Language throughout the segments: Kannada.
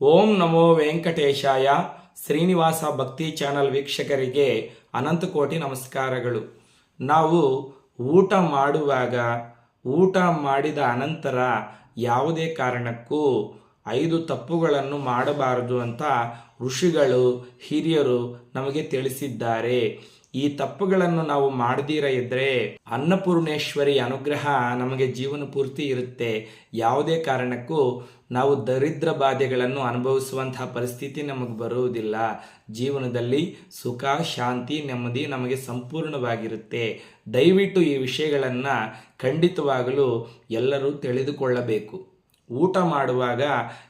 ಓಂ ನಮೋ ವೆಂಕಟೇಶಾಯ ಶ್ರೀನಿವಾಸ ಭಕ್ತಿ ಚಾನಲ್ ವೀಕ್ಷಕರಿಗೆ ಅನಂತ ಕೋಟಿ ನಮಸ್ಕಾರಗಳು. ನಾವು ಊಟ ಮಾಡುವಾಗ ಊಟ ಮಾಡಿದ ಅನಂತರ ಯಾವುದೇ ಕಾರಣಕ್ಕೂ ಐದು ತಪ್ಪುಗಳನ್ನು ಮಾಡಬಾರದು ಅಂತ ಋಷಿಗಳು, ಹಿರಿಯರು ನಮಗೆ ತಿಳಿಸಿದ್ದಾರೆ. ಈ ತಪ್ಪುಗಳನ್ನು ನಾವು ಮಾಡದಿರ ಇದ್ರೆ ಅನ್ನಪೂರ್ಣೇಶ್ವರಿ ಅನುಗ್ರಹ ನಮಗೆ ಜೀವನ ಪೂರ್ತಿ ಇರುತ್ತೆ. ಯಾವುದೇ ಕಾರಣಕ್ಕೂ ನಾವು ದರಿದ್ರ ಬಾಧೆಗಳನ್ನು ಅನುಭವಿಸುವಂತಹ ಪರಿಸ್ಥಿತಿ ನಮಗೆ ಬರುವುದಿಲ್ಲ. ಜೀವನದಲ್ಲಿ ಸುಖ, ಶಾಂತಿ, ನೆಮ್ಮದಿ ನಮಗೆ ಸಂಪೂರ್ಣವಾಗಿರುತ್ತೆ. ದಯವಿಟ್ಟು ಈ ವಿಷಯಗಳನ್ನು ಖಂಡಿತವಾಗಲು ಎಲ್ಲರೂ ತಿಳಿದುಕೊಳ್ಳಬೇಕು. ಊಟ ಮಾಡುವಾಗ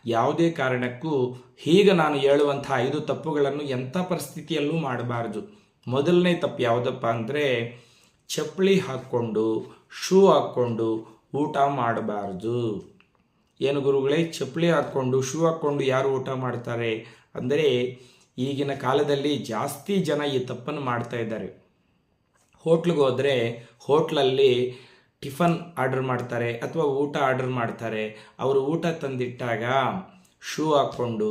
ಯಾವುದೇ ಕಾರಣಕ್ಕೂ ಹೀಗೆ ನಾನು ಹೇಳುವಂಥ ಐದು ತಪ್ಪುಗಳನ್ನು ಎಂಥ ಪರಿಸ್ಥಿತಿಯಲ್ಲೂ ಮಾಡಬಾರ್ದು. ಮೊದಲನೇ ತಪ್ಪು ಯಾವುದಪ್ಪ ಅಂದರೆ ಚಪ್ಪಲಿ ಹಾಕ್ಕೊಂಡು, ಶೂ ಹಾಕ್ಕೊಂಡು ಊಟ ಮಾಡಬಾರ್ದು. ಏನು ಗುರುಗಳೇ, ಚಪ್ಪಲಿ ಹಾಕ್ಕೊಂಡು, ಶೂ ಹಾಕ್ಕೊಂಡು ಯಾರು ಊಟ ಮಾಡ್ತಾರೆ ಅಂದರೆ ಈಗಿನ ಕಾಲದಲ್ಲಿ ಜಾಸ್ತಿ ಜನ ಈ ತಪ್ಪನ್ನು ಮಾಡ್ತಾ ಇದ್ದಾರೆ. ಹೋಟ್ಲಿಗೆ ಹೋದರೆ ಹೋಟ್ಲಲ್ಲಿ ಟಿಫನ್ ಆರ್ಡರ್ ಮಾಡ್ತಾರೆ ಅಥವಾ ಊಟ ಆರ್ಡರ್ ಮಾಡ್ತಾರೆ. ಅವರು ಊಟ ತಂದಿಟ್ಟಾಗ ಶೂ ಹಾಕ್ಕೊಂಡು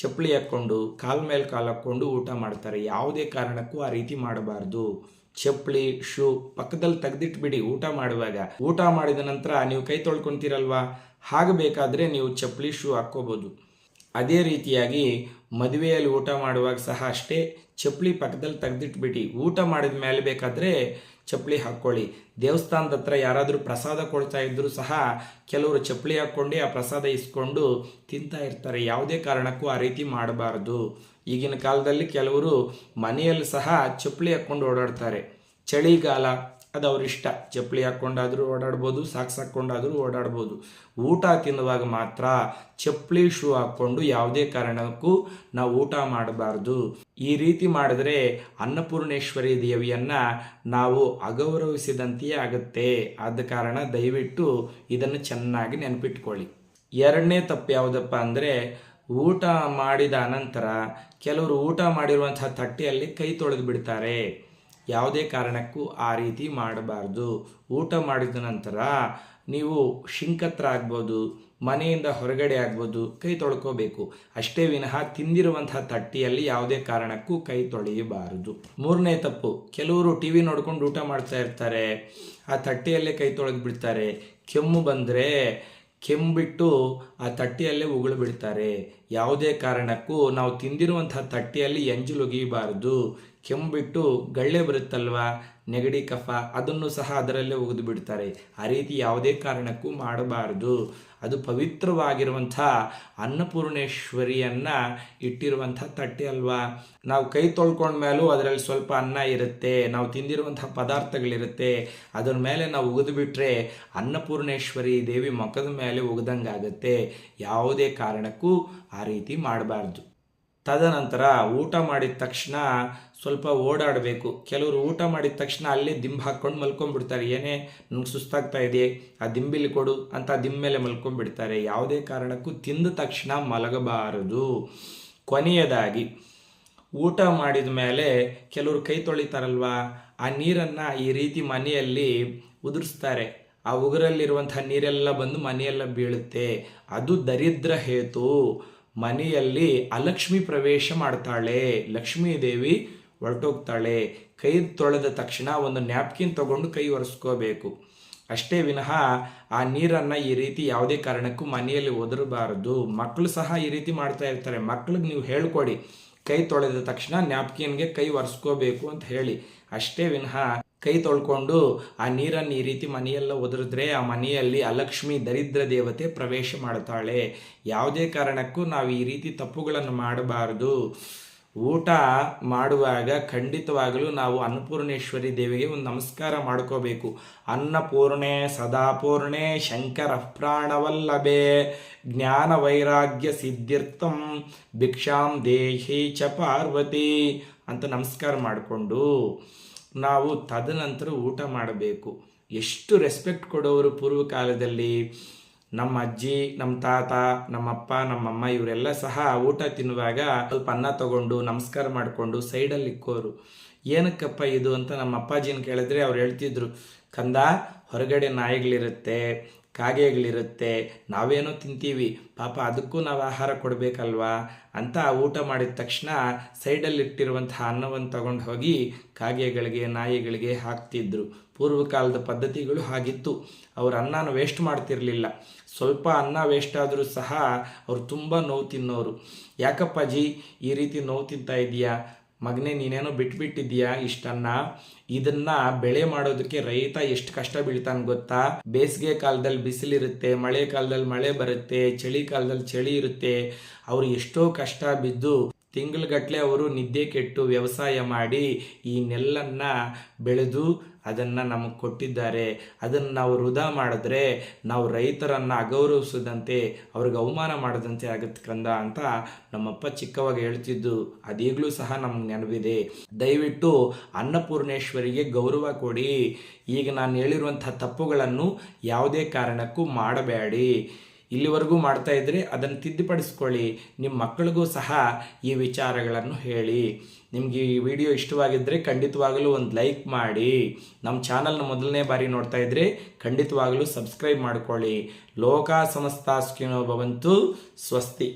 ಚಪ್ಪಲಿ ಹಾಕ್ಕೊಂಡು, ಕಾಲ ಮೇಲೆ ಕಾಲು ಹಾಕ್ಕೊಂಡು ಊಟ ಮಾಡ್ತಾರೆ. ಯಾವುದೇ ಕಾರಣಕ್ಕೂ ಆ ರೀತಿ ಮಾಡಬಾರ್ದು. ಚಪ್ಪಲಿ, ಶೂ ಪಕ್ಕದಲ್ಲಿ ತೆಗೆದಿಟ್ಬಿಡಿ ಊಟ ಮಾಡುವಾಗ. ಊಟ ಮಾಡಿದ ನಂತರ ನೀವು ಕೈ ತೊಳ್ಕೊತೀರಲ್ವಾ? ಹಾಗಬೇಕಾದ್ರೆ ನೀವು ಚಪ್ಪಲಿ, ಶೂ ಹಾಕ್ಕೋಬೋದು. ಅದೇ ರೀತಿಯಾಗಿ ಮದುವೆಯಲ್ಲಿ ಊಟ ಮಾಡುವಾಗ ಸಹ ಅಷ್ಟೇ ಚಪ್ಪಲಿ ಪಕ್ಕದಲ್ಲಿ ತೆಗೆದಿಟ್ಬಿಟ್ಟು ಊಟ ಮಾಡಿದ ಮೇಲೆ ಬೇಕಾದರೆ ಚಪ್ಪಲಿ ಹಾಕ್ಕೊಳ್ಳಿ. ದೇವಸ್ಥಾನದ ಹತ್ರ ಯಾರಾದರೂ ಪ್ರಸಾದ ಕೊಡ್ತಾ ಇದ್ದರೂ ಸಹ ಕೆಲವರು ಚಪ್ಪಲಿ ಹಾಕ್ಕೊಂಡು ಆ ಪ್ರಸಾದ ಇಸ್ಕೊಂಡು ತಿಂತಾ ಇರ್ತಾರೆ. ಯಾವುದೇ ಕಾರಣಕ್ಕೂ ಆ ರೀತಿ ಮಾಡಬಾರ್ದು. ಈಗಿನ ಕಾಲದಲ್ಲಿ ಕೆಲವರು ಮನೆಯಲ್ಲಿ ಸಹ ಚಪ್ಪಲಿ ಹಾಕ್ಕೊಂಡು ಓಡಾಡ್ತಾರೆ. ಚಳಿಗಾಲ ಅದು ಅವರಿಷ್ಟ ಚಪ್ಪಲಿ ಹಾಕ್ಕೊಂಡಾದರೂ ಓಡಾಡ್ಬೋದು, ಸಾಕ್ಸ್ ಹಾಕ್ಕೊಂಡಾದರೂ ಓಡಾಡ್ಬೋದು. ಊಟ ತಿನ್ನುವಾಗ ಮಾತ್ರ ಚಪ್ಪಲಿ ಶೂ ಹಾಕ್ಕೊಂಡು ಯಾವುದೇ ಕಾರಣಕ್ಕೂ ನಾವು ಊಟ ಮಾಡಬಾರ್ದು. ಈ ರೀತಿ ಮಾಡಿದ್ರೆ ಅನ್ನಪೂರ್ಣೇಶ್ವರಿ ದೇವಿಯನ್ನ ನಾವು ಅಗೌರವಿಸಿದಂತೆಯೇ ಆಗುತ್ತೆ. ಆದ ಕಾರಣ ದಯವಿಟ್ಟು ಇದನ್ನು ಚೆನ್ನಾಗಿ ನೆನಪಿಟ್ಕೊಳ್ಳಿ. ಎರಡನೇ ತಪ್ಪು ಯಾವುದಪ್ಪ ಅಂದರೆ ಊಟ ಮಾಡಿದ ಅನಂತರ ಕೆಲವರು ಊಟ ಮಾಡಿರುವಂತಹ ತಟ್ಟೆಯಲ್ಲಿ ಕೈ ತೊಳೆದು ಬಿಡ್ತಾರೆ. ಯಾವುದೇ ಕಾರಣಕ್ಕೂ ಆ ರೀತಿ ಮಾಡಬಾರ್ದು. ಊಟ ಮಾಡಿದ ನಂತರ ನೀವು ಶಿಂಕತ್ರ ಆಗ್ಬೋದು, ಮನೆಯಿಂದ ಹೊರಗಡೆ ಆಗ್ಬೋದು, ಕೈ ತೊಳ್ಕೋಬೇಕು. ಅಷ್ಟೇ ವಿನಃ ತಿಂದಿರುವಂತಹ ತಟ್ಟಿಯಲ್ಲಿ ಯಾವುದೇ ಕಾರಣಕ್ಕೂ ಕೈ ತೊಳೆಯಬಾರದು. ಮೂರನೇ ತಪ್ಪು, ಕೆಲವರು ಟಿ ವಿ ನೋಡ್ಕೊಂಡು ಊಟ ಮಾಡ್ತಾ ಇರ್ತಾರೆ. ಆ ತಟ್ಟೆಯಲ್ಲೇ ಕೈ ತೊಳೆದು ಬಿಡ್ತಾರೆ. ಕೆಮ್ಮು ಬಂದರೆ ಕೆಮ್ಮಿಬಿಟ್ಟು ಆ ತಟ್ಟೆಯಲ್ಲೇ ಉಗುಳು ಬಿಡ್ತಾರೆ. ಯಾವುದೇ ಕಾರಣಕ್ಕೂ ನಾವು ತಿಂದಿರುವಂತಹ ತಟ್ಟೆಯಲ್ಲಿ ಎಂಜಲು ಒಗಿಬಾರ್ದು ಕೆಮ್ಮಿಬಿಟ್ಟು ಗಳ್ಳೆ ಬರುತ್ತಲ್ವಾ? ನೆಗಡಿ, ಕಫ, ಅದನ್ನು ಸಹ ಅದರಲ್ಲೇ ಒಗೆದು ಬಿಡ್ತಾರೆ. ಆ ರೀತಿ ಯಾವುದೇ ಕಾರಣಕ್ಕೂ ಮಾಡಬಾರದು. ಅದು ಪವಿತ್ರವಾಗಿರುವಂಥ ಅನ್ನಪೂರ್ಣೇಶ್ವರಿಯನ್ನು ಇಟ್ಟಿರುವಂಥ ತಟ್ಟೆ ಅಲ್ವಾ? ನಾವು ಕೈ ತೊಳ್ಕೊಂಡ್ಮೇಲೂ ಅದರಲ್ಲಿ ಸ್ವಲ್ಪ ಅನ್ನ ಇರುತ್ತೆ. ನಾವು ತಿಂದಿರುವಂಥ ಪದಾರ್ಥಗಳಿರುತ್ತೆ. ಅದರ ಮೇಲೆ ನಾವು ಉಗಿದು ಬಿಟ್ಟರೆ ಅನ್ನಪೂರ್ಣೇಶ್ವರಿ ದೇವಿ ಮುಖದ ಮೇಲೆ ಉಗ್ದಂಗಾಗುತ್ತೆ. ಯಾವುದೇ ಕಾರಣಕ್ಕೂ ಆ ರೀತಿ ಮಾಡಬಾರ್ದು. ತದನಂತರ ಊಟ ಮಾಡಿದ ತಕ್ಷಣ ಸ್ವಲ್ಪ ಓಡಾಡಬೇಕು. ಕೆಲವರು ಊಟ ಮಾಡಿದ ತಕ್ಷಣ ಅಲ್ಲೇ ದಿಂಬು ಹಾಕ್ಕೊಂಡು ಮಲ್ಕೊಂಡ್ಬಿಡ್ತಾರೆ. ಏನೇ ನನಗೆ ಸುಸ್ತಾಗ್ತಾ ಇದೆ, ಆ ದಿಂಬಿಲಿ ಕೊಡು ಅಂತ ದಿಂಬ ಮೇಲೆ ಮಲ್ಕೊಂಡ್ಬಿಡ್ತಾರೆ. ಯಾವುದೇ ಕಾರಣಕ್ಕೂ ತಿಂದ ತಕ್ಷಣ ಮಲಗಬಾರದು. ಕೊನೆಯದಾಗಿ, ಊಟ ಮಾಡಿದ ಮೇಲೆ ಕೆಲವರು ಕೈ ತೊಳಿತಾರಲ್ವಾ, ಆ ನೀರನ್ನು ಈ ರೀತಿ ಮನೆಯಲ್ಲಿ ಉದುರಿಸ್ತಾರೆ. ಆ ಉಗುರಲ್ಲಿರುವಂಥ ನೀರೆಲ್ಲ ಬಂದು ಮನೆಯೆಲ್ಲ ಬೀಳುತ್ತೆ. ಅದು ದರಿದ್ರ ಹೇತು. ಮನೆಯಲ್ಲಿ ಅಲಕ್ಷ್ಮಿ ಪ್ರವೇಶ ಮಾಡ್ತಾಳೆ. ಲಕ್ಷ್ಮೀ ದೇವಿ ಹೊರಟೋಗ್ತಾಳೆ. ಕೈ ತೊಳೆದ ತಕ್ಷಣ ಒಂದು ನ್ಯಾಪ್ಕಿನ್ ತಗೊಂಡು ಕೈ ಒರೆಸ್ಕೋಬೇಕು. ಅಷ್ಟೇ ವಿನಃ ಆ ನೀರನ್ನು ಈ ರೀತಿ ಯಾವುದೇ ಕಾರಣಕ್ಕೂ ಮನೆಯಲ್ಲಿ ಒದರಬಾರದು. ಮಕ್ಕಳು ಸಹ ಈ ರೀತಿ ಮಾಡ್ತಾ ಇರ್ತಾರೆ. ಮಕ್ಳಿಗೆ ನೀವು ಹೇಳ್ಕೊಡಿ. ಕೈ ತೊಳೆದ ತಕ್ಷಣ ನ್ಯಾಪ್ಕಿನ್ಗೆ ಕೈ ಒರೆಸ್ಕೋಬೇಕು ಅಂತ ಹೇಳಿ. ಅಷ್ಟೇ ವಿನಃ ಕೈ ತೊಳ್ಕೊಂಡು ಆ ನೀರನ್ನು ಈ ರೀತಿ ಮನೆಯೆಲ್ಲ ಒದರಿದ್ರೆ ಆ ಮನೆಯಲ್ಲಿ ಅಲಕ್ಷ್ಮಿ ದರಿದ್ರ ದೇವತೆ ಪ್ರವೇಶ ಮಾಡ್ತಾಳೆ ಯಾವುದೇ ಕಾರಣಕ್ಕೂ ನಾವು ಈ ರೀತಿ ತಪ್ಪುಗಳನ್ನು ಮಾಡಬಾರದು. ಊಟ ಮಾಡುವಾಗ ಖಂಡಿತವಾಗಲೂ ನಾವು ಅನ್ನಪೂರ್ಣೇಶ್ವರಿ ದೇವಿಗೆ ಒಂದು ನಮಸ್ಕಾರ ಮಾಡ್ಕೋಬೇಕು. ಅನ್ನಪೂರ್ಣೆ ಸದಾಪೂರ್ಣೆ ಶಂಕರ ಪ್ರಾಣವಲ್ಲಭೆ ಜ್ಞಾನ ವೈರಾಗ್ಯ ಸಿದ್ಧಿರ್ಥಂ ಭಿಕ್ಷಾಂ ದೇಹಿ ಚ ಪಾರ್ವತಿ ಅಂತ ನಮಸ್ಕಾರ ಮಾಡಿಕೊಂಡು ನಾವು ತದನಂತರ ಊಟ ಮಾಡಬೇಕು. ಎಷ್ಟು ರೆಸ್ಪೆಕ್ಟ್ ಕೊಡೋರು ಪೂರ್ವ ಕಾಲದಲ್ಲಿ ನಮ್ಮ ಅಜ್ಜಿ, ನಮ್ಮ ತಾತ, ನಮ್ಮಪ್ಪ, ನಮ್ಮಮ್ಮ ಇವರೆಲ್ಲ ಸಹ ಊಟ ತಿನ್ನುವಾಗ ಸ್ವಲ್ಪ ಅನ್ನ ತಗೊಂಡು, ನಮಸ್ಕಾರ ಮಾಡಿಕೊಂಡು ಸೈಡಲ್ಲಿ ಇಕ್ಕೋರು. ಏನಕ್ಕಪ್ಪ ಇದು ಅಂತ ನಮ್ಮ ಅಪ್ಪಾಜಿನ ಕೇಳಿದ್ರೆ ಅವ್ರು ಹೇಳ್ತಿದ್ರು, ಕಂದ, ಹೊರಗಡೆ ನಾಯಿಗಳಿರುತ್ತೆ ಕಾಗೆಗಳಿರುತ್ತೆ, ನಾವೇನೋ ತಿಂತೀವಿ, ಪಾಪ ಅದಕ್ಕೂ ನಾವು ಆಹಾರ ಕೊಡಬೇಕಲ್ವಾ ಅಂತ ಊಟ ಮಾಡಿದ ತಕ್ಷಣ ಸೈಡಲ್ಲಿ ಇಟ್ಟಿರುವಂತಹ ಅನ್ನವನ್ನು ತಗೊಂಡು ಹೋಗಿ ಕಾಗೆಗಳಿಗೆ, ನಾಯಿಗಳಿಗೆ ಹಾಕ್ತಿದ್ರು. ಪೂರ್ವಕಾಲದ ಪದ್ಧತಿಗಳು ಹಾಗಿತ್ತು. ಅವ್ರು ಅನ್ನನ ವೇಸ್ಟ್ ಮಾಡ್ತಿರಲಿಲ್ಲ. ಸ್ವಲ್ಪ ಅನ್ನ ವೇಸ್ಟ್ ಆದರೂ ಸಹ ಅವ್ರು ತುಂಬ ನೋವು ತಿನ್ನೋರು. ಯಾಕಪ್ಪಾಜಿ, ಈ ರೀತಿ ನೋವು ತಿಂತಾ ಇದೀಯಾ? ಮಗನೇ, ನೀನೇನೋ ಬಿಟ್ಬಿಟ್ಟಿದ್ಯಾ ಇಷ್ಟನ್ನ? ಇದನ್ನ ಬೆಳೆ ಮಾಡೋದಕ್ಕೆ ರೈತ ಎಷ್ಟು ಕಷ್ಟ ಬೀಳ್ತಾನೆ ಗೊತ್ತಾ? ಬೇಸಿಗೆ ಕಾಲದಲ್ಲಿ ಬಿಸಿಲಿರುತ್ತೆ, ಮಳೆ ಕಾಲದಲ್ಲಿ ಮಳೆ ಬರುತ್ತೆ, ಚಳಿ ಕಾಲದಲ್ಲಿ ಚಳಿ ಇರುತ್ತೆ. ಅವ್ರು ಎಷ್ಟೋ ಕಷ್ಟ ಬಿದ್ದು ತಿಂಗಳಗಟ್ಟಲೆ ಅವರು ನಿದ್ದೆ ಕೆಟ್ಟು ವ್ಯವಸಾಯ ಮಾಡಿ ಈ ನೆಲ್ಲನ್ನ ಬೆಳೆದು ಅದನ್ನು ನಮಗೆ ಕೊಟ್ಟಿದ್ದಾರೆ. ಅದನ್ನು ನಾವು ವೃಧಾ ಮಾಡಿದ್ರೆ ನಾವು ರೈತರನ್ನು ಅಗೌರವಿಸದಂತೆ, ಅವ್ರಿಗೆ ಅವಮಾನ ಮಾಡದಂತೆ ಆಗುತ್ತೆ ಕಂದ ಅಂತ ನಮ್ಮಪ್ಪ ಚಿಕ್ಕವಾಗ ಹೇಳ್ತಿದ್ದು. ಅದೀಗಲೂ ಸಹ ನಮ್ಗೆ ನೆನಪಿದೆ. ದಯವಿಟ್ಟು ಅನ್ನಪೂರ್ಣೇಶ್ವರಿಗೆ ಗೌರವ ಕೊಡಿ. ಈಗ ನಾನು ಹೇಳಿರುವಂಥ ತಪ್ಪುಗಳನ್ನು ಯಾವುದೇ ಕಾರಣಕ್ಕೂ ಮಾಡಬೇಡಿ. ಇಲ್ಲಿವರೆಗೂ ಮಾಡ್ತಾ ಇದ್ರೆ ಅದನ್ನು ತಿದ್ದುಪಡಿಸ್ಕೊಳ್ಳಿ. ನಿಮ್ಮ ಮಕ್ಕಳಿಗೂ ಸಹ ಈ ವಿಚಾರಗಳನ್ನು ಹೇಳಿ. ನಿಮಗೆ ಈ ವಿಡಿಯೋ ಇಷ್ಟವಾಗಿದ್ದರೆ ಖಂಡಿತವಾಗಲೂ ಒಂದು ಲೈಕ್ ಮಾಡಿ. ನಮ್ಮ ಚಾನಲ್ನ ಮೊದಲನೇ ಬಾರಿ ನೋಡ್ತಾ ಇದ್ದರೆ ಖಂಡಿತವಾಗಲೂ ಸಬ್ಸ್ಕ್ರೈಬ್ ಮಾಡ್ಕೊಳ್ಳಿ. ಲೋಕ ಸಮಸ್ತಾಸ್ಕಿನೋ ಭವಂತು, ಸ್ವಸ್ತಿ.